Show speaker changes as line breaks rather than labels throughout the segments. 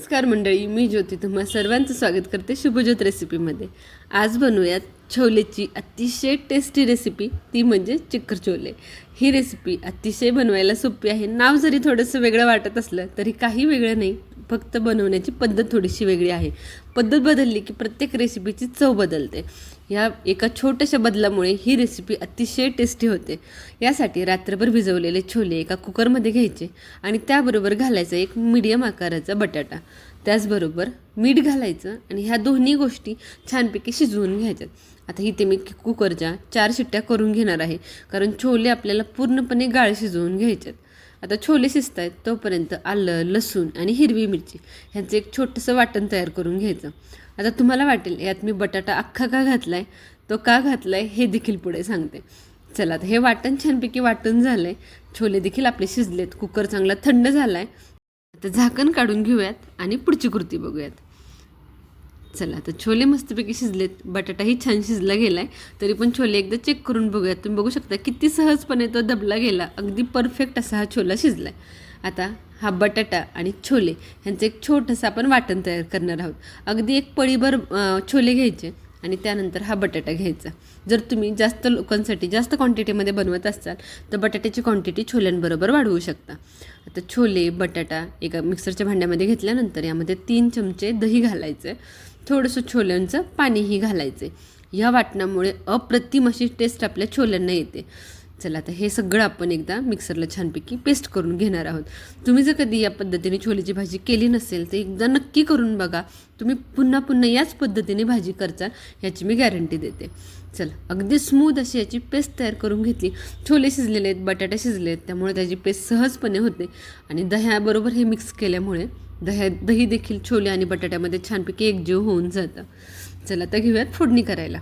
नमस्कार मंडळी मी ज्योती तुम्हा सर्वांचं स्वागत करते शुभज्योत रेसिपीमध्ये आज बनवूयात छोलेची अतिशय टेस्टी रेसिपी ती म्हणजे चिक्कर छोले. ही रेसिपी अतिशय बनवायला सोपी आहे. नाव जरी थोडंसं वेगळं वाटत असलं तरी काही वेगळं नाही. फक्त बनवण्याची पद्धत थोडीशी वेगळी आहे. पद्धत बदलली की प्रत्येक रेसिपीची चव बदलते. या एका छोट्याशा बदलामुळे ही रेसिपी अतिशय टेस्टी होते. यासाठी रात्रभर भिजवलेले छोले एका कुकरमध्ये घ्यायचे आणि त्याबरोबर घालायचा एक मीडियम आकाराचा बटाटा. त्याचबरोबर मीठ घालायचं आणि ह्या दोन्ही गोष्टी छानपैकी शिजवून घ्यायच्यात. आता इथे मी कुकरच्या चार शिट्ट्या करून घेणार आहे कारण छोले आपल्याला पूर्णपणे गाळ शिजवून घ्यायच्यात. आता छोले शिजत आहेत तोपर्यंत आलं लसूण आणि हिरवी मिरची ह्यांचं एक छोटंसं वाटण तयार करून घ्यायचं. आता तुम्हाला वाटेल यात मी बटाटा अख्खा का घातला आहे तो का घातला आहे हे देखील पुढे सांगते. चला आता हे वाटण छानपैकी वाटण झालं आहे छोले देखील आपले शिजलेत कुकर चांगला थंड झाला आहे आता झाकण काढून घेऊयात आणि पुढची कृती बघूयात. चला आता छोले मस्तपैकी शिजलेत बटाटाही छान शिजला गेला आहे तरी पण छोले एकदा चेक करून बघूया. तुम्ही बघू शकता किती सहजपणे तो दबला गेला. अगदी परफेक्ट असा हा छोला शिजला आहे आता हा बटाटा आणि छोले ह्यांचं एक छोटंसं आपण वाटण तयार करणार आहोत. अगदी एक पळीभर छोले घ्यायचे आणि त्यानंतर हा बटाटा घ्यायचा. जर तुम्ही जास्त लोकांसाठी जास्त क्वांटिटीमध्ये बनवत असाल तर बटाट्याची क्वांटिटी छोल्यांबरोबर वाढवू शकता. आता छोले बटाटा एका मिक्सरच्या भांड्यामध्ये घेतल्यानंतर यामध्ये तीन चमचे दही घालायचे थोडंसं छोल्यांचं पाणीही घालायचं आहे ह्या वाटणामुळे अप्रतिम अशी टेस्ट आपल्या छोल्यांना येते. चला आता हे सगळं आपण एकदा मिक्सरला छानपैकी पेस्ट करून घेणार आहोत. तुम्ही जर कधी या पद्धतीने छोलीची भाजी केली नसेल तर एकदा नक्की करून बघा. तुम्ही पुन्हा पुन्हा याच पद्धतीने भाजी करचाल याची मी गॅरंटी देते. चला अगदी स्मूथ अशी याची पेस्ट तयार करून घेतली. छोले शिजलेले आहेत बटाटे शिजले आहेत त्यामुळे त्याची पेस्ट सहजपणे होते. आणि दह्याबरोबर हे मिक्स केल्यामुळे दह्या दही देखील छोले आणि बटाट्यामध्ये छानपैकी एकजीव होऊन जातं. चला आता घेऊयात फोडणी करायला.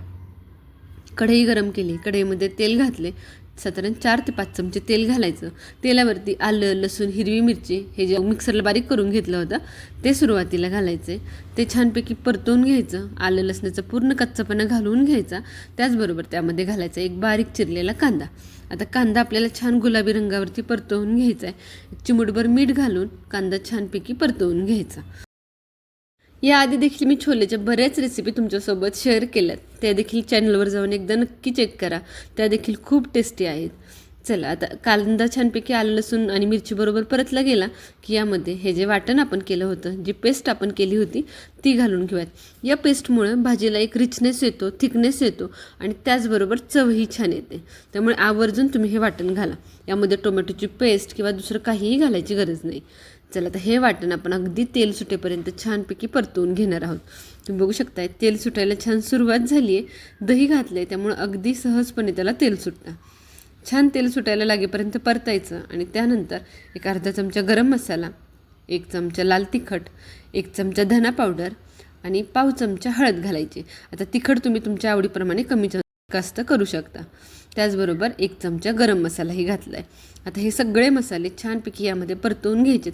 कढई गरम केली कढईमध्ये तेल घातले साधारण चार ते पाच चमचे तेल घालायचं. तेलावरती आलं लसूण हिरवी मिरची हे जे मिक्सरला बारीक करून घेतलं होतं ते सुरुवातीला घालायचे. ते छानपैकी परतवून घ्यायचं. आलं लसणाचं पूर्ण कच्चापणा घालून घ्यायचा. त्याचबरोबर त्यामध्ये घालायचा एक बारीक चिरलेला कांदा. आता कांदा आपल्याला छान गुलाबी रंगावरती परतवून घ्यायचा आहे. चिमूटभर मीठ घालून कांदा छानपैकी परतवून घ्यायचा. याआधी देखील मी छोलेच्या बऱ्याच रेसिपी तुमच्यासोबत शेअर केल्यात. त्या देखील चॅनलवर जाऊन एकदा नक्की चेक करा. त्या देखील खूप टेस्टी आहेत. चला आता कांदा छानपैकी आलं लसूण आणि मिरचीबरोबर परतला गेला की यामध्ये हे जे वाटण आपण केलं होतं जी पेस्ट आपण केली होती ती घालून घेऊयात. या पेस्टमुळे भाजीला एक रिचनेस येतो थिकनेस येतो आणि त्याचबरोबर चवही छान येते. त्यामुळे आवर्जून तुम्ही हे वाटण घाला. यामध्ये टोमॅटोची पेस्ट किंवा दुसरं काहीही घालायची गरज नाही. चला आता हे वाटण आपण अगदी तेल सुटेपर्यंत छानपैकी परतवून घेणार आहोत. तुम्ही बघू शकताय तेल सुटायला छान सुरुवात झाली आहे. दही घातलं आहे त्यामुळं अगदी सहजपणे त्याला तेल सुटतं. छान तेल सुटायला लागेपर्यंत परतायचं आणि त्यानंतर एक अर्धा चमचा गरम मसाला एक चमचा लाल तिखट एक चमचा धना पावडर आणि पाव चमचा हळद घालायची. आता तिखट तुम्ही तुमच्या आवडीप्रमाणे कमी जास्त करू शकता. त्याचबरोबर एक चमचा गरम मसालाही घातला आहे आता हे सगळे मसाले छानपैकी यामध्ये परतवून घ्यायचेत.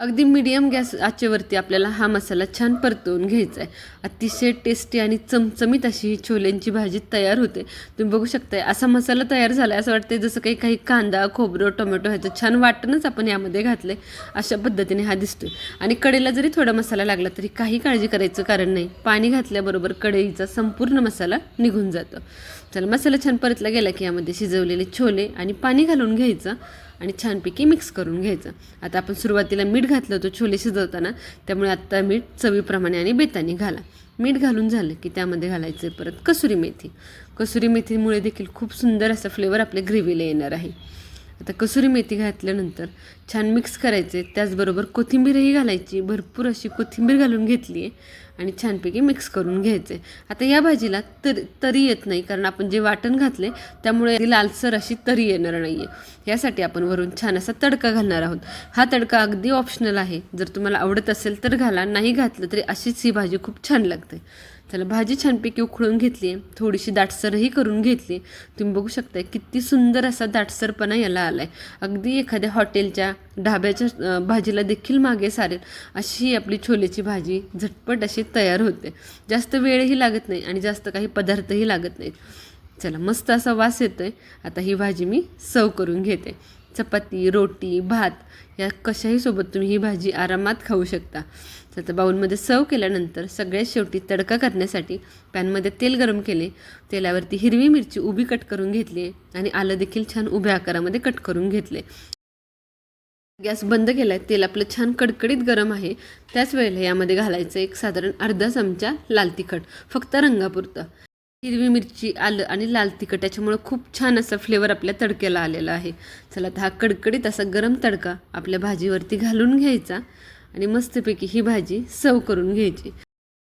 अगदी मीडियम गॅस आचेवरती आपल्याला हा मसाला छान परतवून घ्यायचा आहे अतिशय टेस्टी आणि चमचमीत अशी ही छोल्यांची भाजी तयार होते. तुम्ही बघू शकताय असा मसाला तयार झाला असं वाटते जसं काही काही कांदा खोबरं टोमॅटो ह्याचं छान वाटणच आपण यामध्ये घातलं आहे अशा पद्धतीने हा दिसतोय. आणि कडेला जरी थोडा मसाला लागला तरी काही काळजी करायचं कारण नाही. पाणी घातल्याबरोबर कढईचा संपूर्ण मसाला निघून जातो. चला मसाला छान परतला गेला की यामध्ये शिजवलेले छोले आणि पाणी घालून घ्यायचं. आणि छानपैकी मिक्स करून घ्यायचं. आता आपण सुरुवातीला मीठ घातलं होतं छोले शिजवताना त्यामुळे आत्ता मीठ चवीप्रमाणे आणि बेताने घाला. मीठ घालून झालं की त्यामध्ये घालायचं परत कसुरी मेथी. कसुरी मेथीमुळे देखील खूप सुंदर असा फ्लेवर आपल्या ग्रेव्हीला येणार आहे. आता कसुरी मेथी घातल्यानंतर छान मिक्स करायचे त्याचबरोबर कोथिंबीरही घालायची भरपूर अशी कोथिंबीर घालून घेतली आहे आणि छानपैकी मिक्स करून घ्यायचे. आता या भाजीला तर तरी येत नाही कारण आपण जे वाटण घातले त्यामुळे ती लालसर अशी तरी येणार नाही आहे यासाठी आपण वरून छान असा तडका घालणार आहोत. हा तडका अगदी ऑप्शनल आहे. जर तुम्हाला आवडत असेल तर घाला नाही घातलं तरी अशीच ही भाजी खूप छान लागते. चला भाजी छानपैकी उकळून घेतली आहे थोडीशी दाटसरही करून घेतली. तुम्ही बघू शकताय किती सुंदर असा दाटसरपणा याला आला आहे अगदी एखाद्या हॉटेलच्या ढाब्याच्या भाजीला देखील मागे सारेल अशी आपली छोलेची भाजी झटपट अशी तयार होते. जास्त वेळही लागत नाही आणि जास्त काही पदार्थही लागत नाहीत. चला मस्त असा वास येतो आहे आता ही भाजी मी सर्व करून घेते. चपाती रोटी भात या कशाही सोबत तुम्ही ही भाजी आरामात खाऊ शकता. तर आता बाऊलमध्ये सर्व केल्यानंतर सगळ्यात शेवटी तडका करण्यासाठी पॅनमध्ये तेल गरम केले. तेलावरती हिरवी मिरची उभी कट करून घेतली आणि आलं देखील छान उभ्या आकारामध्ये कट करून घेतले. गॅस बंद केला आहे तेल आपलं छान कडकडीत गरम आहे. त्याच वेळेला यामध्ये घालायचं एक साधारण अर्धा चमचा लाल तिखट फक्त रंगापुरतं. हिरवी मिरची आलं आणि लाल तिखट याच्यामुळं खूप छान असा फ्लेवर आपल्या तडक्याला आलेला आहे. चला तर हा कडकडीत असा गरम तडका आपल्या भाजीवरती घालून घ्यायचा आणि मस्तपैकी ही भाजी सव करून घ्यायची.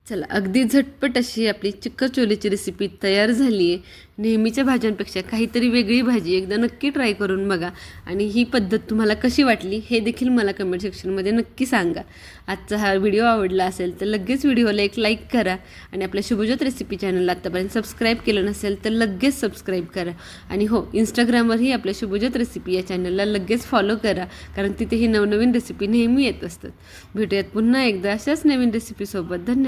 चला अगदी झटपट अशी आपली चिक्कचोलीची रेसिपी तयार झाली आहे. नेहमीच्या भाज्यांपेक्षा काहीतरी वेगळी भाजी एकदा नक्की ट्राय करून बघा. आणि ही पद्धत तुम्हाला कशी वाटली हे देखील मला कमेंट सेक्शनमध्ये नक्की सांगा. आजचा हा व्हिडिओ आवडला असेल तर लगेच व्हिडिओला एक लाईक करा. आणि आपल्या शुभज्योत रेसिपी चॅनलला आत्तापर्यंत सबस्क्राईब केलं नसेल तर लगेच सबस्क्राईब करा. आणि हो इंस्टाग्रामवरही आपल्या शुभज्योत रेसिपी या चॅनलला लगेच फॉलो करा. कारण तिथे ही नवनवीन रेसिपी नेहमी येत असतात. भेटूयात पुन्हा एकदा अशाच नवीन रेसिपीसोबत धन्यवाद.